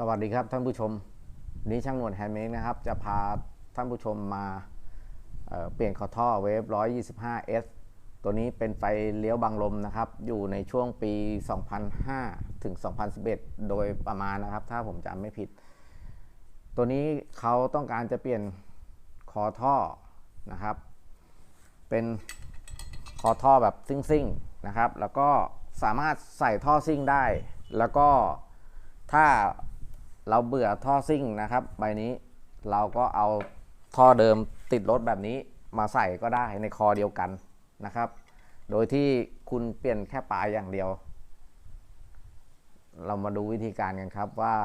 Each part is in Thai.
สวัสดีครับท่านผู้ชม นี้ช่างนวดแฮนด์เมดนะครับ จะพาท่านผู้ชมมาเเปลี่ยนคอท่อเวฟ 125S ตัวนี้เป็นไฟเลี้ยวบังลมนะครับ อยู่ในช่วงปี 2005 ถึง 2011 โดยประมาณนะครับ ถ้าผมจำไม่ผิด ตัวนี้เขาต้องการจะเปลี่ยนคอท่อนะครับ เป็นคอท่อแบบซิ่งๆนะครับ แล้วก็สามารถใส่ท่อซิ่งได้ แล้วก็ถ้า เราเบื่อท่อซิ่งนะครับ ใบนี้เราก็เอาท่อเดิมติดรถแบบนี้มาใส่ก็ได้ในคอเดียวกันนะครับ โดยที่คุณเปลี่ยนแค่ปลายอย่างเดียว เรามาดูวิธีการกันครับว่า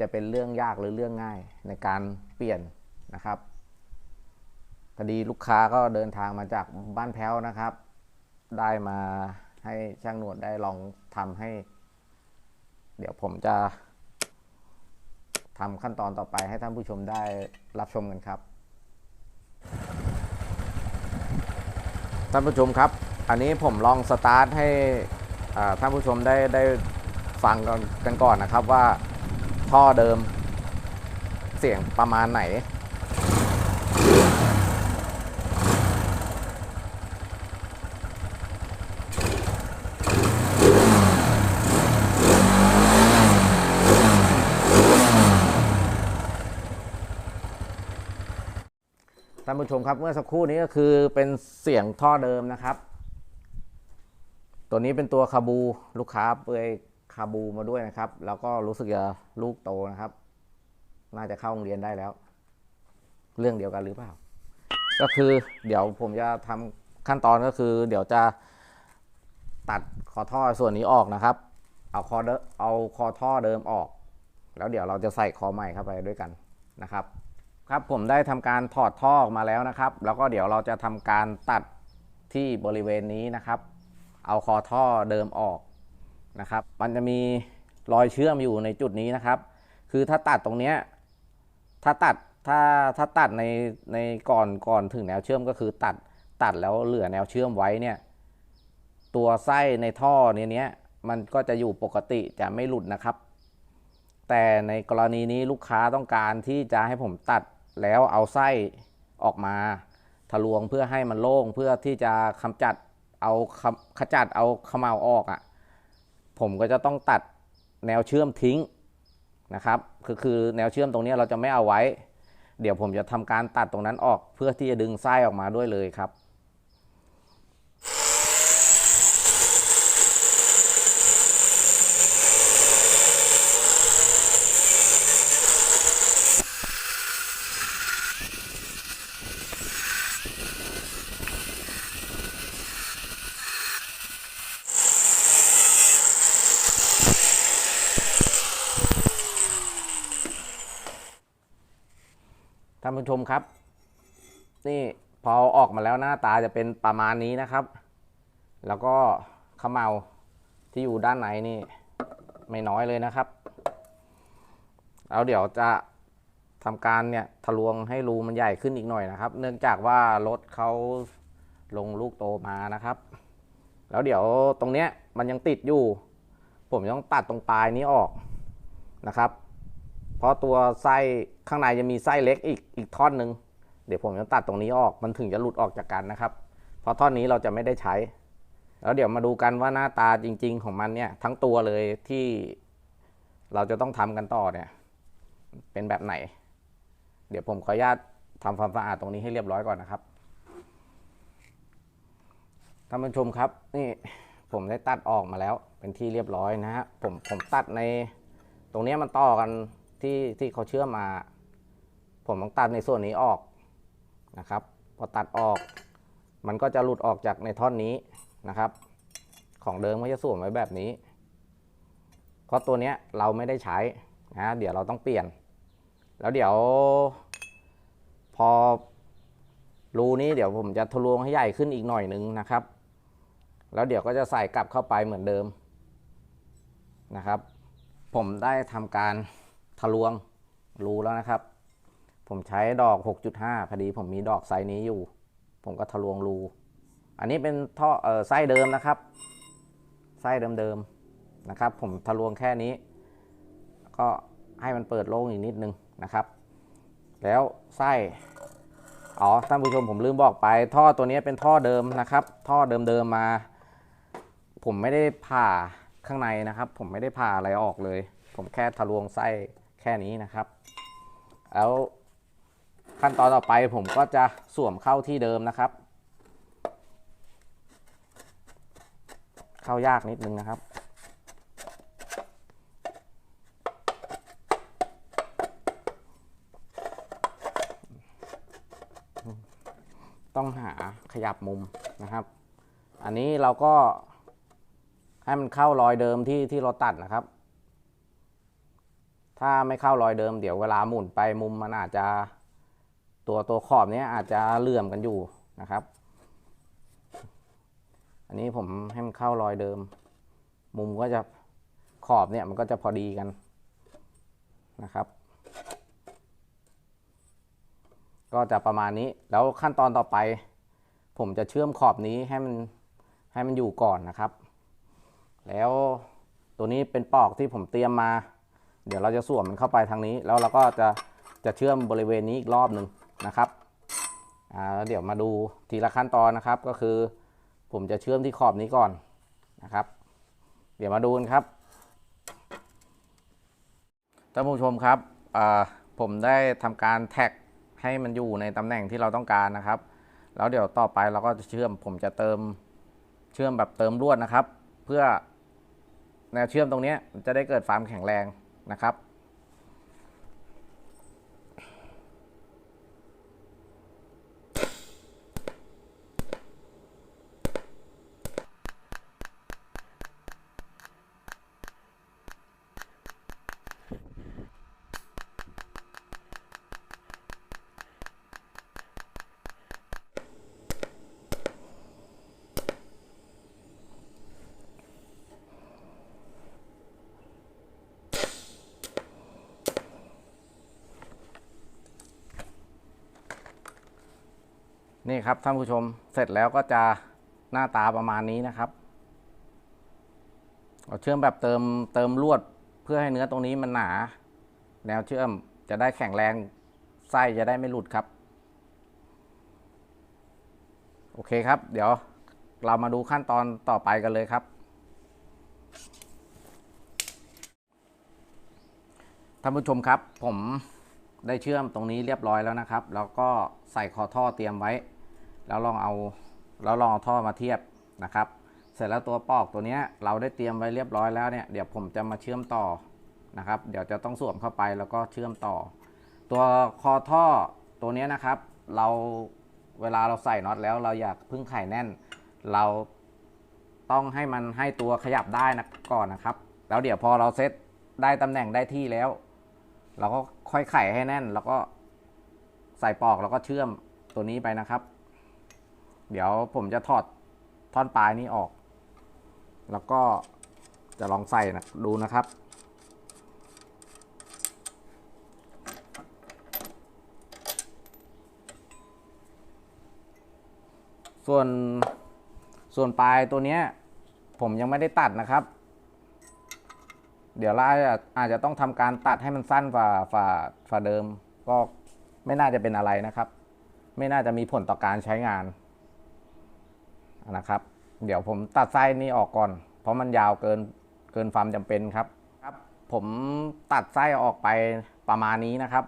จะเป็นเรื่องยากหรือเรื่องง่ายในการเปลี่ยนนะครับพอดีลูกค้าก็เดินทางมาจากบ้านแพ้วนะครับ ได้มาให้ช่างหนวดได้ลองทำให้ เดี๋ยวผมจะทำขั้นตอนต่อไปให้ท่านผู้ชมได้รับชมกันครับ ท่านผู้ชมครับ อันนี้ผมลองสตาร์ทให้ท่านผู้ชมได้ได้ฟังกันก่อนนะครับว่าท่อเดิมเสียงประมาณไหน ท่านผู้ชมครับเมื่อสักครู่นี้ก็คือเป็นเสียงท่อเดิมนะครับ ตัวนี้เป็นตัวคาบูลูกค้าเปยคาบูมาด้วยนะครับ แล้วก็รู้สึกจะลูกโตนะครับ น่าจะเข้าโรงเรียนได้แล้ว เรื่องเดียวกันหรือเปล่า ก็คือเดี๋ยวผมจะทำขั้นตอนก็คือ เดี๋ยวจะตัดคอท่อส่วนนี้ออกนะครับ เอาคอเดเอาคอท่อเดิมออก แล้วเดี๋ยวเราจะใส่คอใหม่เข้าไปด้วยกันนะครับ ครับผมได้ทำการถอดท่อออกมาแล้วนะครับ แล้วก็เดี๋ยวเราจะทำการตัดที่บริเวณนี้นะครับ เอาคอท่อเดิมออกนะครับ มันจะมีรอยเชื่อมอยู่ในจุดนี้นะครับ คือถ้าตัดตรงเนี้ยถ้าตัดถ้าถ้าตัดในในก่อนก่อนถึงแนวเชื่อมก็คือตัดตัดแล้วเหลือแนวเชื่อมไว้เนี่ยตัวไส้ในท่อเนี้ยมันก็จะอยู่ปกติจะไม่หลุดนะครับ แต่ในกรณีนี้ลูกค้าต้องการที่จะให้ผมตัด แล้วเอาไส้ออกมาทะลวงเพื่อให้มันโล่งเพื่อที่จะกำจัดเอาขขจัดเอาขมเหลาออกอะ่ะผมก็จะต้องตัดแนวเชื่อมทิ้งนะครับคือคือแนวเชื่อมตรงนี้เราจะไม่เอาไว้ เดี๋ยวผมจะทำการตัดตรงนั้นออกเพื่อที่จะดึงไส้ออกมาด้วยเลยครับ ท่านผู้ชมครับ นี่พอออกมาแล้วหน้าตาจะเป็นประมาณนี้นะครับ แล้วก็ขมเหลาที่อยู่ด้านในนี่ไม่น้อยเลยนะครับแล้วเดี๋ยวจะทำการเนี่ยทะลวงให้รูมันใหญ่ขึ้นอีกหน่อยนะครับ เนื่องจากว่ารถเขาลงลูกโตมานะครับ แล้วเดี๋ยวตรงเนี้ยมันยังติดอยู่ ผมต้องตัดตรงปลายนี้ออกนะครับ เพราะตัวไส้ข้างในจะมีไส้เล็กอีกอีกท่อนหนึ่งเดี๋ยวผมจะตัดตรงนี้ออกมันถึงจะหลุดออกจากกันนะครับ เพราะท่อนนี้เราจะไม่ได้ใช้ แล้วเดี๋ยวมาดูกันว่าหน้าตาจริง ๆ ของมันเนี่ยทั้งตัวเลยที่เราจะต้องทำกันต่อเนี่ยเป็นแบบไหน เดี๋ยวผมขออนุญาตทำความสะอาดตรงนี้ให้เรียบร้อยก่อนนะครับท่านผู้ชมครับนี่ผมได้ตัดออกมาแล้วเป็นที่เรียบร้อยนะฮะผมผมตัดในตรงนี้มันต่อกัน ที่ที่เขาเชื่อมมา ผมต้องตัดในส่วนนี้ออกนะครับ พอตัดออก มันก็จะหลุดออกจากในท่อนนี้นะครับ ของเดิมก็จะสวมไว้แบบนี้ เพราะตัวเนี้ยเราไม่ได้ใช้นะเดี๋ยวเราต้องเปลี่ยน แล้วเดี๋ยว พอรูนี้เดี๋ยวผมจะทะลวงให้ใหญ่ขึ้นอีกหน่อยนึงนะครับ แล้วเดี๋ยวก็จะใส่กลับเข้าไปเหมือนเดิมนะครับ ผมได้ทำการ ทะลวงรูแล้วนะครับ ผมใช้ดอก 6.5 พอดีผมมีดอกไซส์นี้อยู่ ผมก็ทะลวงรู อันนี้เป็นท่อเออไส้เดิมนะครับ ไส้เดิมๆนะครับ ผมทะลวงแค่นี้ ก็ให้มันเปิดโล่งอีกนิดนึงนะครับ แล้วไส้อ๋อท่านผู้ชมผมลืมบอกไป ท่อตัวนี้เป็นท่อเดิมนะครับ ท่อเดิมๆมา ผมไม่ได้ผ่าข้างในนะครับ ผมไม่ได้ผ่าอะไรออกเลย ผมแค่ทะลวงไส้ ค่นี้นะครับ แล้วขั้นตอนต่อไปผมก็จะสวมเข้าที่เดิมนะครับ เข้ายากนิดนึงนะครับ ต้องหาขยับมุมนะครับ อันนี้เราก็ให้มันเข้ารอยเดิมที่ที่เราตัดนะครับ ถ้าไม่เข้ารอยเดิมเดี๋ยวเวลาหมุนไปมุมมันอาจจะตัวตัวขอบนี้อาจจะเลื่อมกันอยู่นะครับ อันนี้ผมให้มันเข้ารอยเดิม มุมก็จะขอบเนี่ยมันก็จะพอดีกันนะครับ ก็จะประมาณนี้แล้วขั้นตอนต่อไป ผมจะเชื่อมขอบนี้ให้มันให้มันอยู่ก่อนนะครับ แล้วตัวนี้เป็นปอกที่ผมเตรียมมา เดี๋ยวเราจะสวมมันเข้าไปทางนี้ แล้วเราก็จะจะเชื่อมบริเวณนี้อีกรอบหนึ่งนะครับอ่าเดี๋ยวมาดูทีละขั้นตอนนะครับ ก็คือ ผมจะเชื่อมที่ขอบนี้ก่อนนะครับ เดี๋ยวมาดูกันครับท่านผู้ชมครับอ่าผมได้ทำการแท็กให้มันอยู่ในตำแหน่งที่เราต้องการนะครับ แล้วเดี๋ยวต่อไปเราก็จะเชื่อมผมจะเติมเชื่อมแบบเติมลวดนะครับ เพื่อแนวเชื่อมตรงนี้จะได้เกิดความแข็งแรง นะครับ นี่ครับท่านผู้ชมเสร็จแล้วก็จะหน้าตาประมาณนี้นะครับเราเชื่อมแบบเติมเติมลวดเพื่อให้เนื้อตรงนี้มันหนา แนวเชื่อมจะได้แข็งแรงไส้จะได้ไม่หลุดครับ โอเคครับ เดี๋ยวเรามาดูขั้นตอนต่อไปกันเลยครับท่านผู้ชมครับผมได้เชื่อมตรงนี้เรียบร้อยแล้วนะครับ แล้วก็ใส่คอท่อเตรียมไว้ แล้วลองเอาแล้วลองเอาท่อมาเทียบนะครับ เสร็จแล้วตัวปอกตัวนี้เราได้เตรียมไว้เรียบร้อยแล้วเนี่ยเดี๋ยวผมจะมาเชื่อมต่อนะครับ เดี๋ยวจะต้องสวมเข้าไปแล้วก็เชื่อมต่อ ตัวคอท่อตัวนี้นะครับ เราเวลาเราใส่น็อตแล้วเราอยากพึ่งไข่แน่น เราต้องให้มันให้ตัวขยับได้นะก่อนนะครับ แล้วเดี๋ยวพอเราเซตได้ตำแหน่งได้ที่แล้ว เราก็ค่อยไข่ให้แน่น แล้วก็ใส่ปอกแล้วก็เชื่อมตัวนี้ไปนะครับ เดี๋ยวผมจะถอดท่อนปลายนี้ออก แล้วก็จะลองใส่นะดูนะครับ ส่วนส่วนปลายตัวนี้ผมยังไม่ได้ตัดนะครับ เดี๋ยวเราอาจจะอาจจะต้องทำการตัดให้มันสั้นฝ่าฝ่าฝ่าเดิม ก็ไม่น่าจะเป็นอะไรนะครับ ไม่น่าจะมีผลต่อการใช้งาน นะครับ เดี๋ยวผมตัดไส้นี้ออกก่อน เพราะมันยาวเกินเกินความจำเป็นครับครับ ผมตัดไส้ออกไปประมาณนี้นะครับ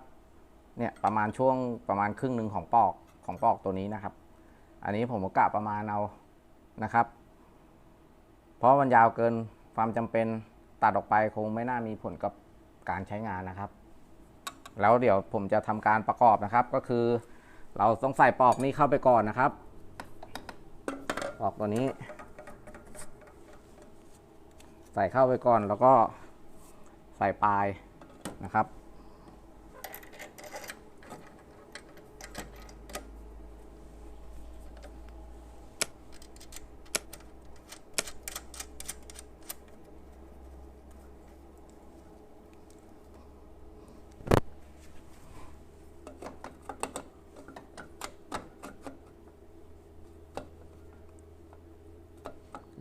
เนี่ยประมาณช่วงประมาณครึ่งหนึ่งของปอกของปอกตัวนี้นะครับ อันนี้ผมก็กะประมาณเอานะครับ เพราะมันยาวเกินความจำเป็นตัดออกไปคงไม่น่ามีผลกับการใช้งานนะครับ แล้วเดี๋ยวผมจะทำการประกอบนะครับ ก็คือ เราต้องใส่ปอกนี้เข้าไปก่อนนะครับ ออกตัวนี้ ใส่เข้าไปก่อนแล้วก็ใส่ปลายนะครับ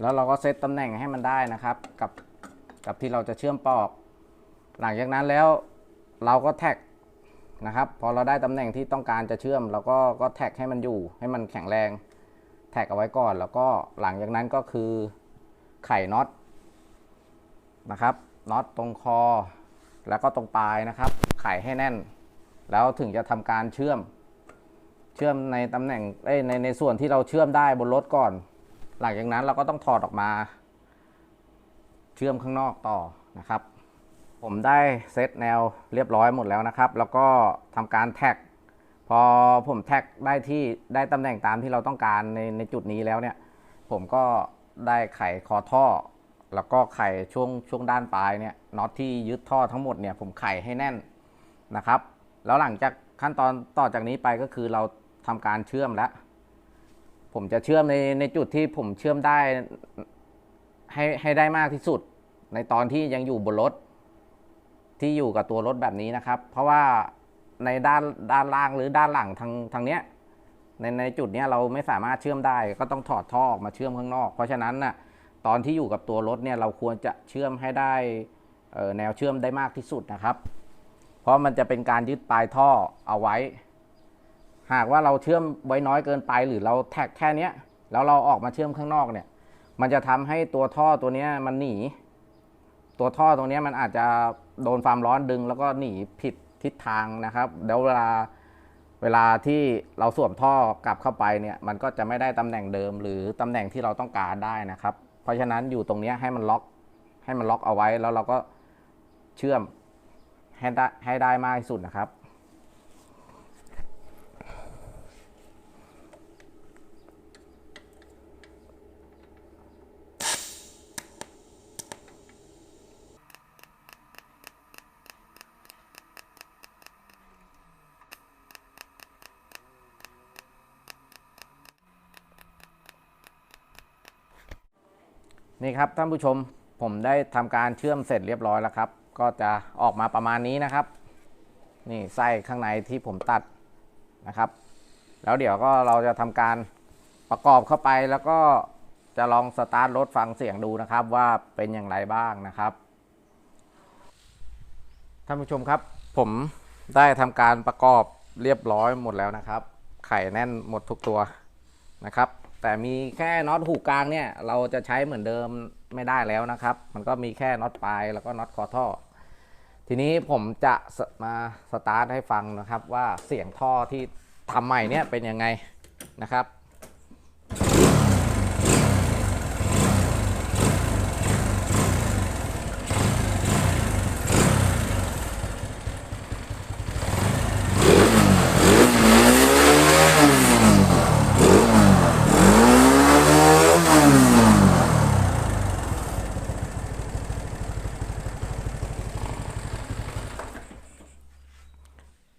แล้วเราก็เซตตำแหน่งให้มันได้นะครับ กับกับที่เราจะเชื่อมปอก หลังจากนั้นแล้วเราก็แท็กนะครับ พอเราได้ตำแหน่งที่ต้องการจะเชื่อมเราก็ก็แท็กให้มันอยู่ให้มันแข็งแรง แท็กเอาไว้ก่อน แล้วก็หลังจากนั้นก็คือไข่น็อตนะครับน็อตตรงคอ แล้วก็ตรงปลายนะครับ ไขให้แน่น แล้วถึงจะทำการเชื่อม เชื่อมในตำแหน่งในในส่วนที่เราเชื่อมได้บนรถก่อน หลังจากนั้นเราก็ต้องถอดออกมา เชื่อมข้างนอกต่อนะครับ ผมได้เซตแนวเรียบร้อยหมดแล้วนะครับ แล้วก็ทำการแท็ก พอผมแท็กได้ที่ได้ตำแหน่งตามที่เราต้องการในในจุดนี้แล้วเนี่ย ผมก็ได้ไขคอท่อ แล้วก็ไขช่วงช่วงด้านปลายเนี่ยน็อตที่ยึดท่อทั้งหมดเนี่ยผมไขให้แน่นนะครับ แล้วหลังจากขั้นตอนต่อจากนี้ไปก็คือเราทำการเชื่อมแล้ว ผมจะเชื่อมในในจุดที่ผมเชื่อมได้ให้ให้ได้มากที่สุด ในตอนที่ยังอยู่บนรถ ที่อยู่กับตัวรถแบบนี้นะครับ เพราะว่าในด้านด้านล่างหรือด้านหลังทางทางเนี้ยในในจุดเนี้ยเราไม่สามารถเชื่อมได้ ก็ต้องถอดท่อออกมาเชื่อมข้างนอก เพราะฉะนั้นน่ะตอนที่อยู่กับตัวรถเนี่ยเราควรจะเชื่อมให้ได้แนวเชื่อมได้มากที่สุดนะครับ เพราะมันจะเป็นการยึดปลายท่อเอาไว้ หากว่าเราเชื่อมไว้น้อยเกินไป หรือเราแท็กแค่เนี้ยแล้วเราออกมาเชื่อมข้างนอกเนี่ย มันจะทำให้ตัวท่อตัวเนี้ยมันหนี ตัวท่อตรงเนี้ยมันอาจจะโดนความร้อนดึง แล้วก็หนีผิดทิศทางนะครับเดี๋ยวเวลาเวลาที่เราสวมท่อกลับเข้าไปเนี่ยมันก็จะไม่ได้ตำแหน่งเดิม หรือตำแหน่งที่เราต้องการได้นะครับ เพราะฉะนั้นอยู่ตรงเนี้ยให้มันล็อกให้มันล็อกเอาไว้แล้วเราก็เชื่อมให้ได้ให้ได้มากที่สุดนะครับ ครับท่านผู้ชมผมได้ทำการเชื่อมเสร็จเรียบร้อยแล้วครับ ก็จะออกมาประมาณนี้นะครับ นี่ไส้ข้างในที่ผมตัดนะครับ แล้วเดี๋ยวก็เราจะทำการประกอบเข้าไปแล้วก็จะลองสตาร์ทรถฟังเสียงดูนะครับว่าเป็นอย่างไรบ้างนะครับท่านผู้ชมครับ ผมได้ทำการประกอบเรียบร้อยหมดแล้วนะครับ ไข่แน่นหมดทุกตัวนะครับ แต่มีแค่น็อตหูกลางเนี่ยเราจะใช้เหมือนเดิมไม่ได้แล้วนะครับ มันก็มีแค่น็อตปลายแล้วก็น็อตคอท่อ ทีนี้ผมจะมาสตาร์ทให้ฟังนะครับว่าเสียงท่อที่ทำใหม่เนี่ยเป็นยังไงนะครับ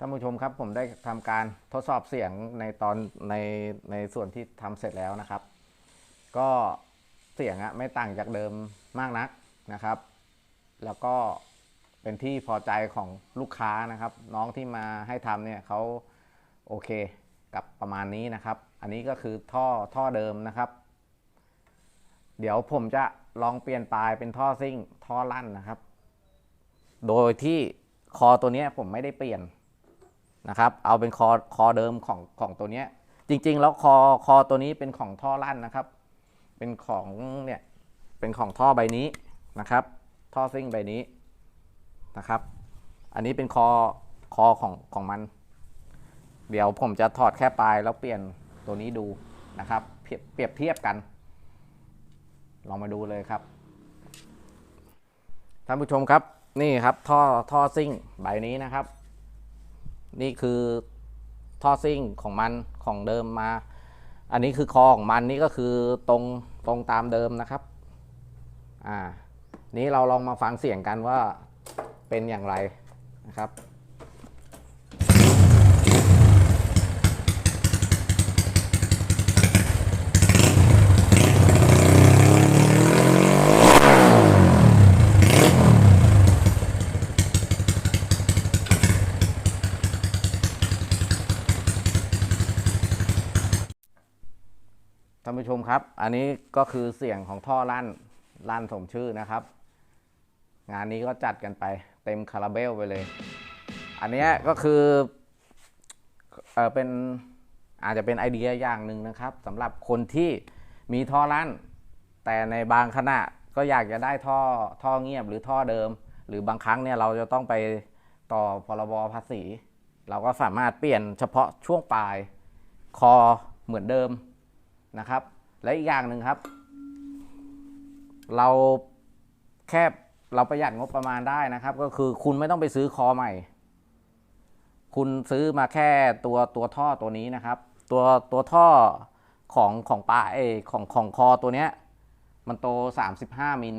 ท่าน ผมได้ทำการทดสอบเสียงในตอนในในส่วนที่ทำเสร็จแล้วนะครับ ก็เสียงอะไม่ต่างจากเดิมมากนักนะครับ แล้วก็เป็นที่พอใจของลูกค้านะครับ น้องที่มาให้ทำเนี่ยเขาโอเคกับประมาณนี้นะครับ อันนี้ก็คือท่อท่อเดิมนะครับ เดี๋ยวผมจะลองเปลี่ยนปลายเป็นท่อซิ่งท่อลั่นนะครับ โดยที่คอตัวเนี้ยผมไม่ได้เปลี่ยน นะครับ เอาเป็นคอคอเดิมของของตัวนี้จริง ๆ แล้วคอคอตัวนี้เป็นของท่อลั่นนะครับ เป็นของเนี่ยเป็นของท่อใบนี้นะครับ ท่อซิ่งใบนี้นะครับ อันนี้เป็นคอคอของของมัน เดี๋ยวผมจะถอดแค่ปลายแล้วเปลี่ยนตัวนี้ดูนะครับ เปรียบเปรียบเทียบกัน ลองมาดูเลยครับท่านผู้ชมครับนี่ครับท่อท่อซิ่งใบนี้นะครับ นี่คือท่อซิ่งของมันของเดิมมา อันนี้คือคอของมันนี่ก็คือตรงตรงตามเดิมนะครับ อ่า นี้เราลองมาฟังเสียงกันว่าเป็นอย่างไรนะครับ ชมครับ อันนี้ก็คือเสียงของท่อลั่นลั่นสมชื่อนะครับ งานนี้ก็จัดกันไปเต็มคาราเบลไปเลย อันนี้ก็คือเออเป็นอาจจะเป็นไอเดียอย่างหนึ่งนะครับสำหรับคนที่มีท่อลั่น แต่ในบางขณะก็อยากจะได้ท่อท่อเงียบหรือท่อเดิม หรือบางครั้งเนี่ยเราจะต้องไปต่อพรบภาษี เราก็สามารถเปลี่ยนเฉพาะช่วงปลายคอเหมือนเดิมนะครับ และอีกอย่างหนึ่งครับ เราแค่เราประหยัดงบประมาณได้นะครับ ก็คือคุณไม่ต้องไปซื้อคอใหม่ คุณซื้อมาแค่ตัวตัวท่อตัวนี้นะครับ ตัวตัวท่อของของปลาเอของของคอตัวเนี้ย มันโต 35 มิล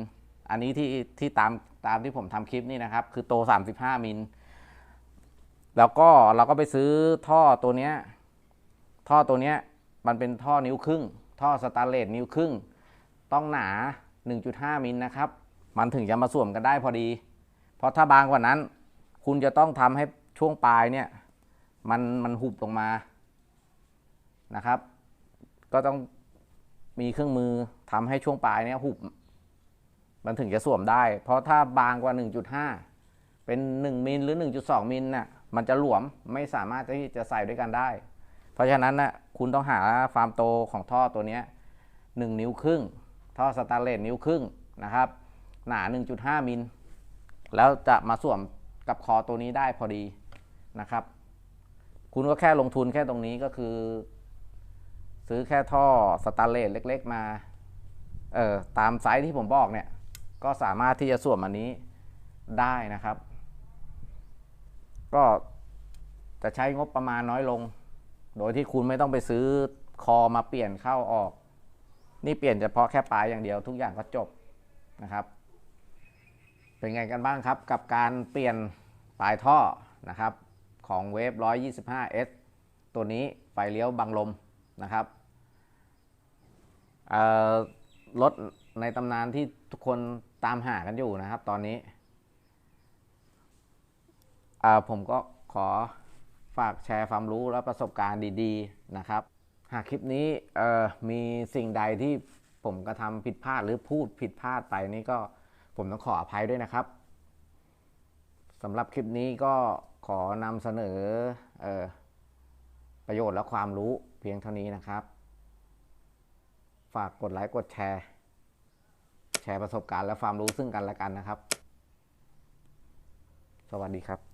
อันนี้ที่ที่ตามตามที่ผมทำคลิปนี่นะครับ คือโต 35 มิล แล้วก็เราก็ไปซื้อท่อตัวเนี้ยท่อตัวเนี้ยมันเป็นท่อนิ้วครึ่ง ท่อสแตนเลสนิ้วครึ่ง ต้องหนา 1.5 มิลนะครับ มันถึงจะมาสวมกันได้พอดี เพราะถ้าบางกว่านั้น คุณจะต้องทำให้ช่วงปลายเนี่ย มันมันหุบลงมานะครับ ก็ต้องมีเครื่องมือทำให้ช่วงปลายเนี่ยหุบ มันถึงจะสวมได้ เพราะถ้าบางกว่า 1.5 เป็น 1มิลหรือ 1.2มิลน่ะมันจะหลวมไม่สามารถที่จะใส่ด้วยกันได้ ราะฉะนั้นนะคุณต้องหาความโตของท่อตัวนี้1นิ้วครึ่ง ท่อสแตนเลสนิ้วครึ่งนะครับ หนา 1.5 มิล แล้วจะมาสวมกับคอตัวนี้ได้พอดีนะครับ คุณก็แค่ลงทุนแค่ตรงนี้ก็คือ ซื้อแค่ท่อสแตนเลสเล็ก ๆ มา เอ่อ ตามไซส์ที่ผมบอกเนี่ย ก็สามารถที่จะสวมอันนี้ได้นะครับ ก็จะใช้งบประมาณน้อยลง โดยที่คุณไม่ต้องไปซื้อคอมาเปลี่ยนเข้าออก นี่เปลี่ยนเฉพาะแค่ปลายอย่างเดียวทุกอย่างก็จบนะครับ เป็นไงกันบ้างครับ กับการเปลี่ยนปลายท่อนะครับของเวฟ 125S ตัวนี้ไฟเลี้ยวบังลมนะครับรถในตำนานที่ทุกคนตามหากันอยู่นะครับตอนนี้ผมก็ขอ ฝากแชร์ความรู้และประสบการณ์ดีๆนะครับ หากคลิปนี้มีสิ่งใดที่ผมกระทำผิดพลาดหรือพูดผิดพลาดไปนี่ก็ผมต้องขออภัยด้วยนะครับสำหรับคลิปนี้ก็ขอนำเสนอออประโยชน์และความรู้เพียงเท่านี้นะครับ ฝากกดไลค์กดแชร์ แชร์ประสบการณ์และความรู้ซึ่งกันและกันนะครับ สวัสดีครับ